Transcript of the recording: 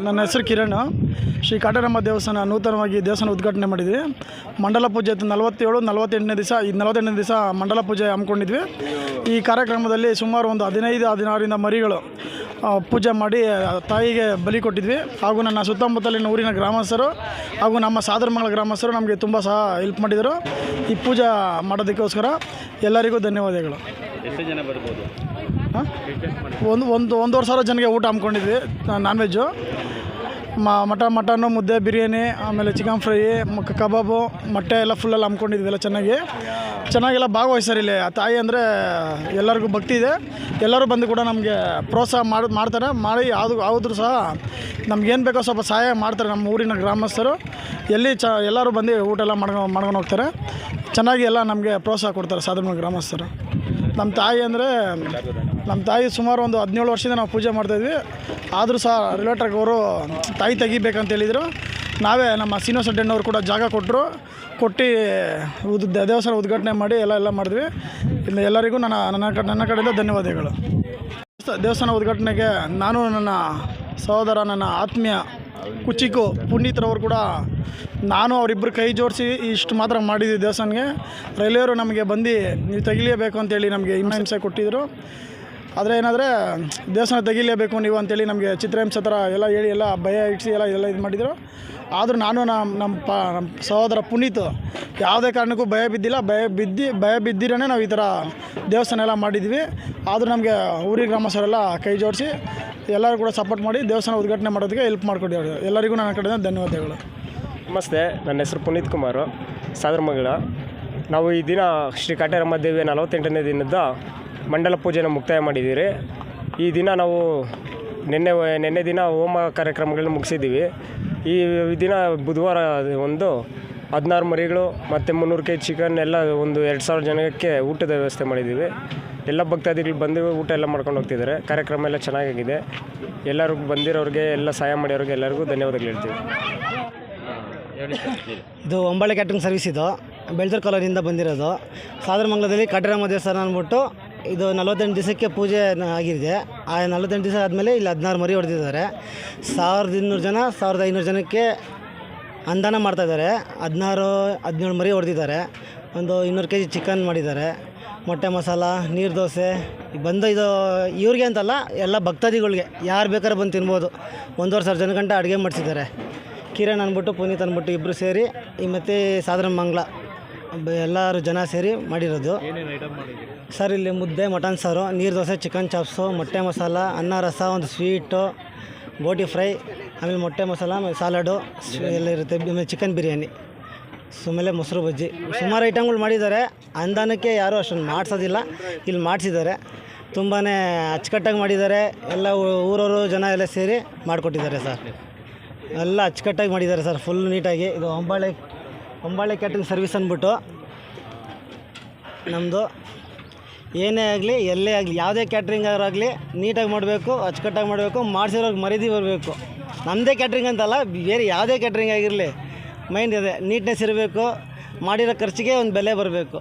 ನನ್ನ ಹೆಸರು ಕಿರಣ್. ಶ್ರೀ ಕಾಟರಮ್ಮ ದೇವಸ್ಥಾನ ನೂತನವಾಗಿ ದೇವಸ್ಥಾನ ಉದ್ಘಾಟನೆ ಮಾಡಿದ್ವಿ. ಮಂಡಲ ಪೂಜೆ ನಲವತ್ತೇಳು, ನಲವತ್ತೆಂಟನೇ ದಿವಸ, ಈ ನಲವತ್ತೆಂಟನೇ ದಿವಸ ಮಂಡಲ ಪೂಜೆ ಹಮ್ಮಿಕೊಂಡಿದ್ವಿ. ಈ ಕಾರ್ಯಕ್ರಮದಲ್ಲಿ ಸುಮಾರು ಒಂದು ಹದಿನೈದು, ಹದಿನಾರರಿಂದ ಮರಿಗಳು ಪೂಜೆ ಮಾಡಿ ತಾಯಿಗೆ ಬಲಿ ಕೊಟ್ಟಿದ್ವಿ. ಹಾಗೂ ನನ್ನ ಸುತ್ತಮುತ್ತಲಿನ ಊರಿನ ಗ್ರಾಮಸ್ಥರು ಹಾಗೂ ನಮ್ಮ ಸಾದರಮಂಗಲ ಗ್ರಾಮಸ್ಥರು ನಮಗೆ ತುಂಬ ಸಹ ಹೆಲ್ಪ್ ಮಾಡಿದರು. ಈ ಪೂಜೆ ಮಾಡೋದಕ್ಕೋಸ್ಕರ ಎಲ್ಲರಿಗೂ ಧನ್ಯವಾದಗಳು. ಎಷ್ಟು ಜನ ಬರ್ಬೋದು? ಒಂದು ಒಂದು, ಒಂದೂವರೆ ಸಾವಿರ ಜನಕ್ಕೆ ಊಟ ಹಮ್ಮಿಕೊಂಡಿದ್ವಿ ನಾನ್ ವೆಜ್ಜು ಮ, ಮಟ ಮಟನ್ನು ಮುದ್ದೆ, ಬಿರಿಯಾನಿ, ಆಮೇಲೆ ಚಿಕನ್ ಫ್ರೈ ಕಬಾಬು, ಮೊಟ್ಟೆ ಎಲ್ಲ ಫುಲ್ಲೆಲ್ಲ ಹಮ್ಮಿಕೊಂಡಿದ್ವಿ ಎಲ್ಲ ಚೆನ್ನಾಗಿ. ಚೆನ್ನಾಗೆಲ್ಲ ಭಾಗವಹಿಸ್ತಾರೆ ಇಲ್ಲಿ. ಆ ತಾಯಿ ಅಂದರೆ ಎಲ್ಲರಿಗೂ ಭಕ್ತಿ ಇದೆ. ಎಲ್ಲರೂ ಬಂದು ಕೂಡ ನಮಗೆ ಪ್ರೋತ್ಸಾಹ ಮಾಡಿ, ಮಾಡ್ತಾರೆ. ಮಾಡಿ ಯಾವುದು ಆದರೂ ಸಹ ನಮ್ಗೇನು ಬೇಕೋ ಸ್ವಲ್ಪ ಸಹಾಯ ಮಾಡ್ತಾರೆ ನಮ್ಮ ಊರಿನ ಗ್ರಾಮಸ್ಥರು. ಎಲ್ಲಿ ಚ, ಎಲ್ಲರೂ ಬಂದು ಊಟ ಎಲ್ಲ ಮಾಡ್ಕೊಂಡು ಮಾಡ್ಕೊಂಡು ಹೋಗ್ತಾರೆ. ಚೆನ್ನಾಗಿ ಎಲ್ಲ ನಮಗೆ ಪ್ರೋತ್ಸಾಹ ಕೊಡ್ತಾರೆ ಸಾಧಾರಣ ಗ್ರಾಮಸ್ಥರು. ನಮ್ಮ ತಾಯಿ ಅಂದರೆ ನಮ್ಮ ತಾಯಿ ಸುಮಾರು ಒಂದು ಹದಿನೇಳು ವರ್ಷದಿಂದ ನಾವು ಪೂಜೆ ಮಾಡ್ತಾಯಿದ್ವಿ ಆದರೂ ಸಹ ರಿಲೇಟ್ರಿಗೆ ಅವರು ತಾಯಿ ತೆಗಿಬೇಕಂತ ಹೇಳಿದರು. ನಾವೇ ನಮ್ಮ ಶ್ರೀನಿವಾಸ ಅಡ್ಡಣ್ಣವ್ರು ಕೂಡ ಜಾಗ ಕೊಟ್ಟರು. ಕೊಟ್ಟು ಉದ್ ದೇವಸ್ಥಾನ ಉದ್ಘಾಟನೆ ಮಾಡಿ ಎಲ್ಲ ಎಲ್ಲ ಮಾಡಿದ್ವಿ. ಇನ್ನು ಎಲ್ಲರಿಗೂ ನನ್ನ ನನ್ನ ಕಡೆ ನನ್ನ ಕಡೆಯಿಂದ ಧನ್ಯವಾದಗಳು. ದೇವಸ್ಥಾನ ಉದ್ಘಾಟನೆಗೆ ನಾನು ನನ್ನ ಸಹೋದರ, ನನ್ನ ಆತ್ಮೀಯ ಕುಚಿಕು ಪುನೀತ್ರವರು ಕೂಡ ನಾನು ಅವರಿಬ್ಬರು ಕೈ ಜೋಡಿಸಿ ಇಷ್ಟು ಮಾತ್ರ ಮಾಡಿದ್ದೀವಿ ದೇವಸ್ಥಾನಕ್ಕೆ. ರೈಲ್ವೆಯವರು ನಮಗೆ ಬಂದು, ನೀವು ತೆಗಿಲೇಬೇಕು ಅಂತೇಳಿ ನಮಗೆ ಹಿಂಸೆ ಕೊಟ್ಟಿದ್ದರು ಆದರೆ ಏನಾದರೆ, ದೇವಸ್ಥಾನ ತೆಗಿಲೇಬೇಕು ನೀವು ಅಂತೇಳಿ ನಮಗೆ ಚಿತ್ರಹಿಂಸೆ ಥರ ಎಲ್ಲ ಹೇಳಿ, ಎಲ್ಲ ಭಯ ಇಡಿಸಿ ಎಲ್ಲ ಎಲ್ಲ ಇದು ಮಾಡಿದರು. ಆದರೂ ನಾನು ನಮ್ಮ ನಮ್ಮ ಪ ನಮ್ಮ ಸಹೋದರ ಪುನೀತ್ ಯಾವುದೇ ಕಾರಣಕ್ಕೂ ಭಯ ಬಿದ್ದಿಲ್ಲ. ಭಯ ಬಿದ್ದು, ಭಯ ಬಿದ್ದಿರೇ ನಾವು ಈ ಥರ ದೇವಸ್ಥಾನ ಎಲ್ಲ ಮಾಡಿದ್ವಿ. ಆದರೂ ನಮಗೆ ಊರಿ ಗ್ರಾಮಸ್ಥರೆಲ್ಲ ಕೈ ಜೋಡಿಸಿ ಎಲ್ಲರೂ ಕೂಡ ಸಪೋರ್ಟ್ ಮಾಡಿ ದೇವಸ್ಥಾನ ಉದ್ಘಾಟನೆ ಮಾಡೋದಕ್ಕೆ ಹೆಲ್ಪ್ ಮಾಡಿಕೊಟ್ಟಿದ್ದಾರೆ. ಎಲ್ಲರಿಗೂ ನನ್ನ ಕಡೆಯಿಂದ ಧನ್ಯವಾದಗಳು. ನಮಸ್ತೆ, ನನ್ನ ಹೆಸರು ಪುನೀತ್ ಕುಮಾರು ಮಗಳ. ನಾವು ಈ ದಿನ ಶ್ರೀ ಕಾಟೇರಮ್ಮ ದೇವಿಯ ನಲವತ್ತೆಂಟನೇ ದಿನದ ಮಂಡಲ ಪೂಜೆನ ಮುಕ್ತಾಯ ಮಾಡಿದ್ದೀರಿ. ಈ ದಿನ ನಾವು ನಿನ್ನೆ ನಿನ್ನೆ ದಿನ ಹೋಮ ಕಾರ್ಯಕ್ರಮಗಳನ್ನು ಮುಗಿಸಿದ್ದೀವಿ. ಈ ದಿನ ಬುಧವಾರ ಒಂದು ಹದಿನಾರು ಮರಿಗಳು ಮತ್ತು ಮುನ್ನೂರು ಕೆ ಜಿ ಚಿಕನ್ ಎಲ್ಲ ಒಂದು ಎರಡು ಸಾವಿರ ಜನಕ್ಕೆ ಊಟದ ವ್ಯವಸ್ಥೆ ಮಾಡಿದ್ದೀವಿ. ಎಲ್ಲ ಭಕ್ತಾದಿಗಳು ಬಂದು ಊಟ ಎಲ್ಲ ಮಾಡ್ಕೊಂಡು ಹೋಗ್ತಿದ್ದಾರೆ. ಕಾರ್ಯಕ್ರಮ ಎಲ್ಲ ಚೆನ್ನಾಗಿದೆ ಎಲ್ಲರಿಗೂ ಬಂದಿರೋರಿಗೆ, ಎಲ್ಲ ಸಹಾಯ ಮಾಡಿರೋರಿಗೆ ಎಲ್ಲರಿಗೂ ಧನ್ಯವಾದಗಳು ಹೇಳ್ತೀವಿ. ಇದು ಒಂಬಳೆ ಕ್ಯಾಟ್ರಿಂಗ್ ಸರ್ವಿಸ್ ಇದು. ಬೆಳ್ತೂರು ಕಾಲೋನಿಯಿಂದ ಬಂದಿರೋದು. ಸಾದರಮಂಗಲದಲ್ಲಿ ಕಟರಾಮ ದೇವಸ್ಥಾನ ಅಂದ್ಬಿಟ್ಟು ಇದು ನಲವತ್ತೆಂಟು ದಿವಸಕ್ಕೆ ಪೂಜೆ ಆಗಿದೆ. ಆ ನಲವತ್ತೆಂಟು ದಿವಸ ಆದಮೇಲೆ ಇಲ್ಲಿ ಹದಿನಾರು ಮರಿ ಹೊಡೆದಿದ್ದಾರೆ. ಸಾವಿರದ ಇನ್ನೂರು ಜನ, ಸಾವಿರದ ಐನೂರು ಜನಕ್ಕೆ ಮಾಡ್ತಾ ಮಾಡ್ತಾಯಿದ್ದಾರೆ ಹದಿನಾರು, ಹದಿನೇಳು ಮರಿ ಹೊಡೆದಿದ್ದಾರೆ. ಒಂದು ಇನ್ನೂರು ಕೆ ಜಿ ಚಿಕನ್ ಮಾಡಿದ್ದಾರೆ. ಮೊಟ್ಟೆ ಮಸಾಲ, ನೀರು ದೋಸೆ. ಬಂದು ಇದು ಇವ್ರಿಗೆ ಅಂತಲ್ಲ, ಎಲ್ಲ ಭಕ್ತಾದಿಗಳಿಗೆ. ಯಾರು ಬೇಕಾದ್ರೆ ಬಂದು ತಿನ್ಬೋದು. ಒಂದೂವರೆ ಸಾವಿರ ಜನಗಂಟ ಅಡುಗೆ ಮಾಡಿಸಿದ್ದಾರೆ. ಕಿರಣ್ ಅಂದ್ಬಿಟ್ಟು ಪುನೀತ್ ಅಂದ್ಬಿಟ್ಟು ಇಬ್ಬರು ಸೇರಿ ಈ ಮತ್ತು ಸಾಧಾರಣ ಮಂಗಳ. ಬ- ಎಲ್ಲರೂ ಜನ ಸೇರಿ ಮಾಡಿರೋದು. ಸರ್ ಇಲ್ಲಿ ಮುದ್ದೆ ಮಟನ್ ಸಾರು ನೀರು ದೋಸೆ ಚಿಕನ್ ಚಾಪ್ಸು ಮೊಟ್ಟೆ ಮಸಾಲ ಅನ್ನ ರಸ ಒಂದು ಸ್ವೀಟು ಬೋಟಿ ಫ್ರೈ ಆಮೇಲೆ ಮೊಟ್ಟೆ ಮಸಾಲ ಆಮೇಲೆ ಸಾಲಡು ಎಲ್ಲ ಇರುತ್ತೆ. ಆಮೇಲೆ ಚಿಕನ್ ಬಿರಿಯಾನಿ. ಸುಮೇಲೆ ಮೊಸರು ಬಜ್ಜಿ. ಸುಮಾರು ಐಟಮ್ಗಳು ಮಾಡಿದ್ದಾರೆ. ಅಂದಾನಕ್ಕೆ ಯಾರೂ ಅಷ್ಟೊಂದು ಮಾಡಿಸೋದಿಲ್ಲ. ಇಲ್ಲಿ ಮಾಡಿಸಿದ್ದಾರೆ. ತುಂಬಾ ಅಚ್ಚುಕಟ್ಟಾಗಿ ಮಾಡಿದ್ದಾರೆ. ಎಲ್ಲ ಊರವರು ಜನ ಎಲ್ಲ ಸೇರಿ ಮಾಡಿಕೊಟ್ಟಿದ್ದಾರೆ ಸರ್. ಎಲ್ಲ ಅಚ್ಚುಕಟ್ಟಾಗಿ ಮಾಡಿದ್ದಾರೆ ಸರ್. ಫುಲ್ ನೀಟಾಗಿ ಇದು ಹೊಂಬಾಳೆ ಹೊಂಬಾಳೆ ಕ್ಯಾಟ್ರಿಂಗ್ ಸರ್ವಿಸ್ ಅಂದ್ಬಿಟ್ಟು. ನಮ್ಮದು ಏನೇ ಆಗಲಿ, ಎಲ್ಲೇ ಆಗಲಿ, ಯಾವುದೇ ಕ್ಯಾಟ್ರಿಂಗ್ ಆಗಲಿ, ನೀಟಾಗಿ ಮಾಡಬೇಕು, ಅಚ್ಚುಕಟ್ಟಾಗಿ ಮಾಡಬೇಕು, ಮಾಡಿಸಿರೋರ್ಗೆ ಮರ್ಯಾದೆ ಬರಬೇಕು. ನಮ್ಮದೇ ಕ್ಯಾಟ್ರಿಂಗ್ ಅಂತಲ್ಲ, ಬೇರೆ ಯಾವುದೇ ಕ್ಯಾಟ್ರಿಂಗ್ ಆಗಿರಲಿ. ಮೈಂಡ್ ಇದೆ ನೀಟ್ನೆಸ್ ಇರಬೇಕು, ಮಾಡಿರೋ ಖರ್ಚಿಗೆ ಒಂದು ಬೆಲೆ ಬರಬೇಕು.